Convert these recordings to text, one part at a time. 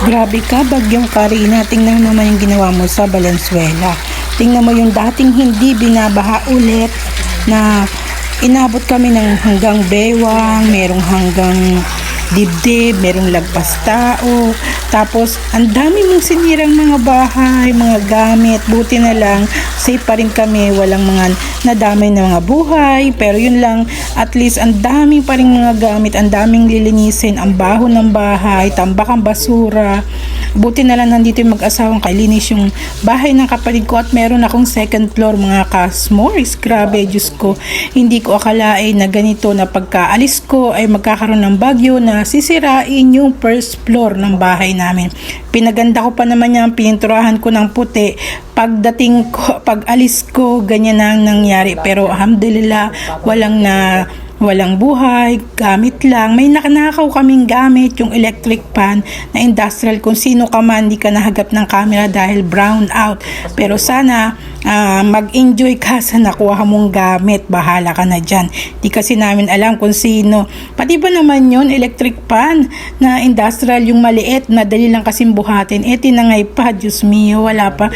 Grabe ka, bagyong Karina. Tingnan mo naman yung ginawa mo sa Valenzuela. Tingnan mo yung dating hindi binabaha ulit na inabot kami ng hanggang bewang, merong hanggang dibdib, merong lagpas tao. Tapos, ang dami mong sinirang mga bahay, mga gamit. Buti na lang, safe pa rin kami. Walang mga nadamay na mga buhay. Pero yun lang, at least ang daming pa rin mga gamit, ang daming lilinisin, ang baho ng bahay, tambak ang basura. Buti na lang nandito yung mag-asawang kailinis yung bahay ng kapatid ko at meron akong second floor mga kasmores. Grabe, Diyos ko. Hindi ko akalain na ganito na pagkaalis ko ay magkakaroon ng bagyo na sisirain yung first floor ng bahay namin. Pinaganda ko pa naman yan, pininturahan ko ng puti. Pagdating ko, pag alis ko, ganyan ang nangyari. Pero alhamdulillah, walang na walang buhay, gamit lang. May nakanakaw kaming gamit, yung electric pan na industrial. Kung sino ka man, di ka nahagap ng camera dahil brown out. Pero sana ah, mag-enjoy ka sa nakuha mong gamit. Bahala ka na dyan. Di kasi namin alam kung sino. Pati ba naman yon electric pan na industrial, yung maliit na dali lang kasing buhatin. Eh, tinangay pa, Diyos mio, wala pa.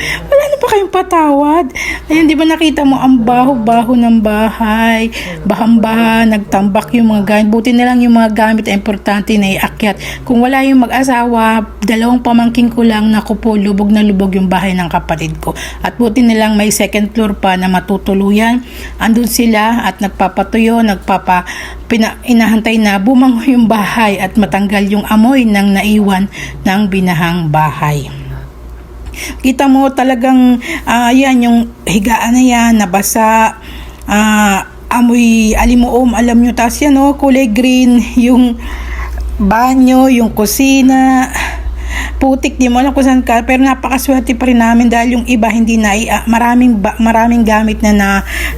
Pa kayong patawad. Ayan, di ba nakita mo ang baho-baho ng bahay. Bahang-baha, nagtambak yung mga gamit. Buti na lang yung mga gamit ay importante na iakyat. Kung wala yung mag-asawa, dalawang pamangking ko lang naku po, lubog na lubog yung bahay ng kapatid ko. At buti na lang may second floor pa na matutuluyan. Andun sila at nagpapatuyo, nagpapa pina, inahantay na bumango yung bahay at matanggal yung amoy ng naiwan ng binahang bahay. Kita mo talagang ah, yan yung higaan na yan, nabasa, ah, amoy alimuom, alam nyo, tas yan oh, kulay green, yung banyo, yung kusina, putik, di mo alam kung saan ka, pero napakaswerte pa rin namin dahil yung iba hindi na, ah, maraming, ba- maraming gamit na, na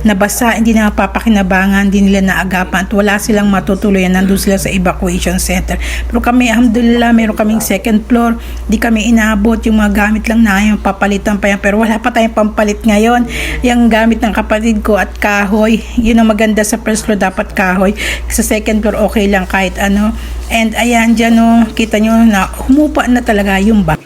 nabasa, hindi na papakinabangan, hindi nila naagapan at wala silang matutuluyan, nandun sila sa evacuation center. Pero kami, alhamdulillah, meron kaming second floor, di kami inabot, yung mga gamit lang na yung papalitan pa yan, pero wala pa tayong pampalit ngayon. Yung gamit ng kapatid ko at kahoy, yun ang maganda sa first floor, dapat kahoy. Sa second floor, okay lang kahit ano. And ayan, dyan, oh, kita nyo na humupa na talaga yung ba.